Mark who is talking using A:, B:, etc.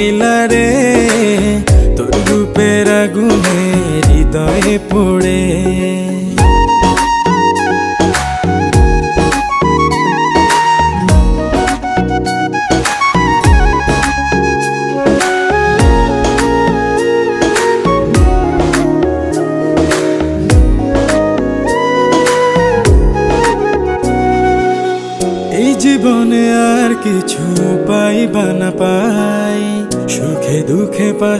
A: রঙ্গিলা রে তোর রূপের আগুনে হৃদয়ে পড়ে। জীবনে আর কিছু পাই বা না পাই। সুখে দুঃখে পাশ